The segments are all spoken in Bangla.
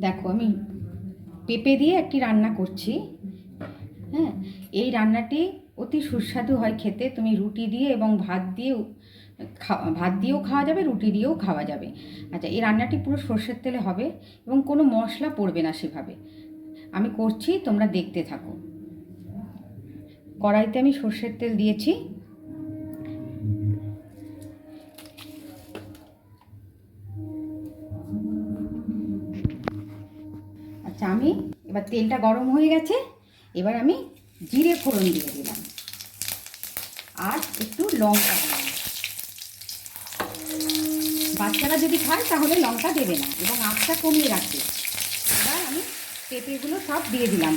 দেখো আমি পেঁপে দিয়ে একটি রান্না করছি। হ্যাঁ এই রান্নাটি অতি সুস্বাদু হয় খেতে। তুমি রুটি দিয়ে এবং ভাত দিয়েও খা- ভাত দিয়েও খাওয়া যাবে, রুটি দিয়েও খাওয়া যাবে। আচ্ছা এই রান্নাটি পুরো সর্ষের তেলে হবে এবং কোনো মশলা পড়বে না সেভাবে। আমি করছি, তোমরা দেখতে থাকো। কড়াইতে আমি সর্ষের তেল দিয়েছি। আচ্ছা আমি, এবার তেলটা গরম হয়ে গেছে, এবার আমি জিরে ফোড়ন দিয়ে দিলাম। আর একটু লঙ্কা দিলাম। বাচ্চারা যদি খায় তাহলে লঙ্কা দেবে না, এবং আঁচটা কমিয়ে রাখবে। এবার আমি পেঁপেগুলো সব দিয়ে দিলাম।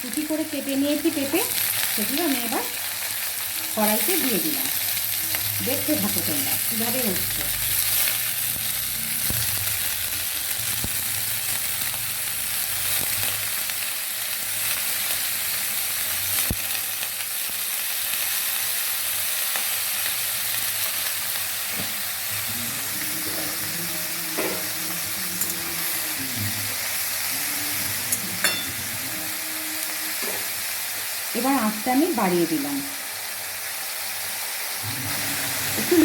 কুচি করে কেটে নিয়েছি পেঁপে, সেগুলো আমি এবার কড়াইতে দিয়ে দিলাম। দেখতে থাকো তোমরা, কীভাবে হচ্ছে। এবার আঁচটা আমি বাড়িয়ে দিলাম। একটু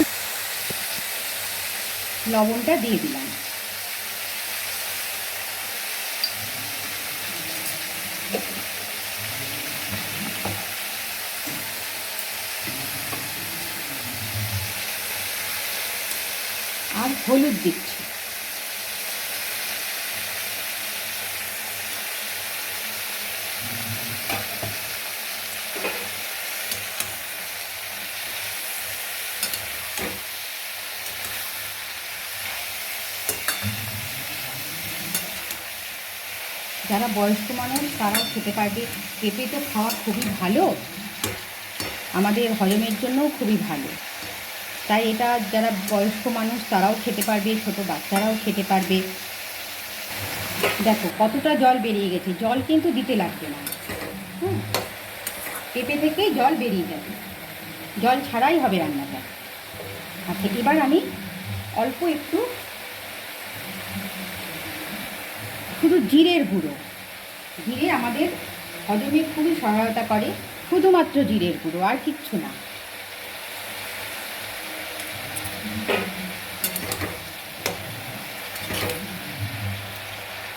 লবণটা দিয়ে দিলাম। আর হলুদ দিচ্ছি। যারা বয়স্ক মানুষ, তারাও খেতে পারবে। পেঁপে তো খাওয়া খুবই ভালো। আমাদের হজমের জন্যও খুবই ভালো। তাই এটা যারা বয়স্ক মানুষ, তারাও খেতে পারবে, ছোট বাচ্চারাও খেতে পারবে। দেখো, কতটা জল বেরিয়ে গেছে। জল কিন্তু দিতে লাগবে না। পেঁপে থেকেই জল বেরিয়ে যাবে। জল ছাড়াই হবে রান্নাটা। আচ্ছা এবার আমি অল্প একটু শুধু জিরের গুঁড়ো। জিরে আমাদের হজমে খুবই সহায়তা করে, শুধুমাত্র জিরের গুঁড়ো আর কিচ্ছু না।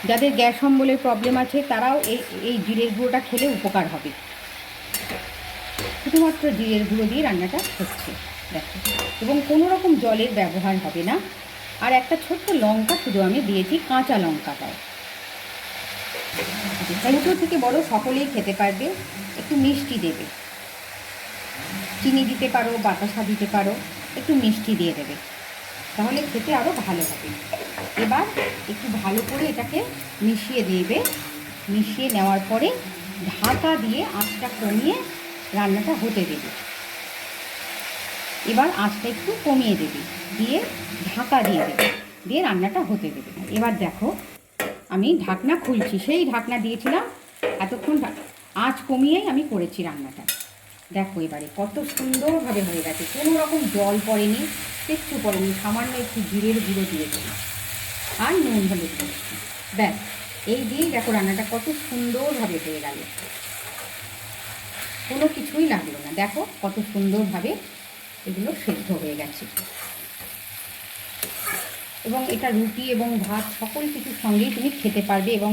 যাদের গ্যাস অম্বলের প্রবলেম আছে, তারাও এই এই জিরের গুঁড়োটা খেলে উপকার হবে। শুধুমাত্র জিরের গুঁড়ো দিয়ে রান্নাটা হচ্ছে। দেখো, এবং কোনো রকম জলের ব্যবহার হবে না। আর একটা ছোট্ট লঙ্কা শুধু আমি দিয়েছি, কাঁচা লঙ্কাটাও ছোটো থেকে বড় সকলেই খেতে পারবে, একটু মিষ্টি দেবে। চিনি দিতে পারো, বাতাসা দিতে পারো, একটু মিষ্টি দিয়ে দেবে। তাহলে খেতে আরও ভালো হবে। এবার একটু ভালো করে এটাকে মিশিয়ে দেবে। মিশিয়ে নেওয়ার পরে ঢাকা দিয়ে আঁচটা কমিয়ে রান্নাটা হতে দেবে। এবার আঁচটা একটু কমিয়ে দেবে। দিয়ে ঢাকা দিয়ে দেবে। দিয়ে রান্নাটা হতে দেবে। এবার দেখো আমি ঢাকনা খুলছি, সেই ঢাকনা দিয়েছিলাম, এতক্ষণ আঁচ কমিয়েই আমি করেছি রান্নাটা। দেখো এবারে কত সুন্দরভাবে হয়ে গেছে, কোনো রকম জল পড়েনি, কিচ্ছু পড়েনি, সামান্য একটু জিরের গুঁড়ো দিয়েছি আর নুন হলুদ দিয়েছি ব্যাস, এই দিয়েই দেখো রান্নাটা কত সুন্দরভাবে হয়ে গেল। কোনো কিছুই লাগল না। দেখো কত সুন্দরভাবে এগুলো সেদ্ধ হয়ে গেছে। এবং এটা রুটি এবং ভাত সকল কিছুর সঙ্গেই তুমি খেতে পারবে এবং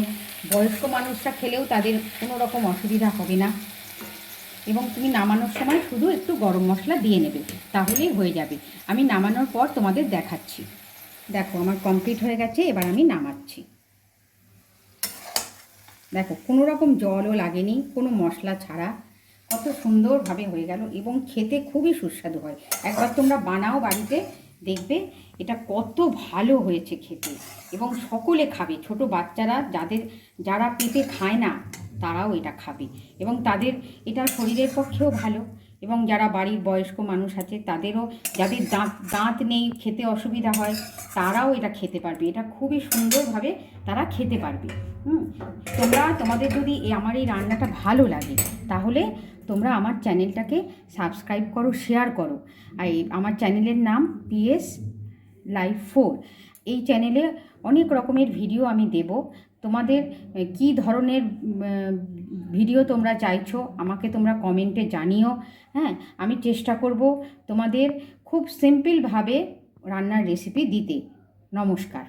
বয়স্ক মানুষরা খেলেও তাদের কোনো রকম অসুবিধা হবে না। এবং তুমি নামানোর সময় শুধু একটু গরম মশলা দিয়ে নেবে, তাহলেই হয়ে যাবে। আমি নামানোর পর তোমাদের দেখাচ্ছি। দেখো, আমার কমপ্লিট হয়ে গেছে, এবার আমি নামাচ্ছি। দেখো, কোনো রকম জলও লাগেনি, কোনো মশলা ছাড়া। কত সুন্দরভাবে হয়ে গেল এবং খেতে খুবই সুস্বাদু হয়। একবার তোমরা বানাও বাড়িতে দেখবে এটা কত ভালো হয়েছে খেতে। এবং সকলে খাবে, ছোট বাচ্চারা যাদের, যারা পেঁপে খায় না, তারাও এটা খাবে। এবং তাদের, এটা শরীরের পক্ষেও ভালো। এবং যারা বাড়ির বয়স্ক মানুষ আছে, তাদেরও যাদের দাঁত দাঁত নেই, খেতে অসুবিধা হয়, তারাও এটা খেতে পারবে। এটা খুবই সুন্দরভাবে তারা খেতে পারবে। হুম? তোমরা, তোমাদের যদি আমার এই রান্নাটা ভালো লাগে, তাহলে তোমরা আমার চ্যানেলটাকে সাবস্ক্রাইব করো শেয়ার করো। আর আমার চ্যানেলের নাম পিএস লাইফ ফোর এই চ্যানেলে অনেক রকমের ভিডিও আমি দেব। তোমাদের কি ধরনের ভিডিও তোমরা চাইছো, আমাকে তোমরা কমেন্টে জানিও। হ্যাঁ আমি চেষ্টা করব তোমাদের খুব সিম্পলভাবে রান্নার রেসিপি দিতে। নমস্কার।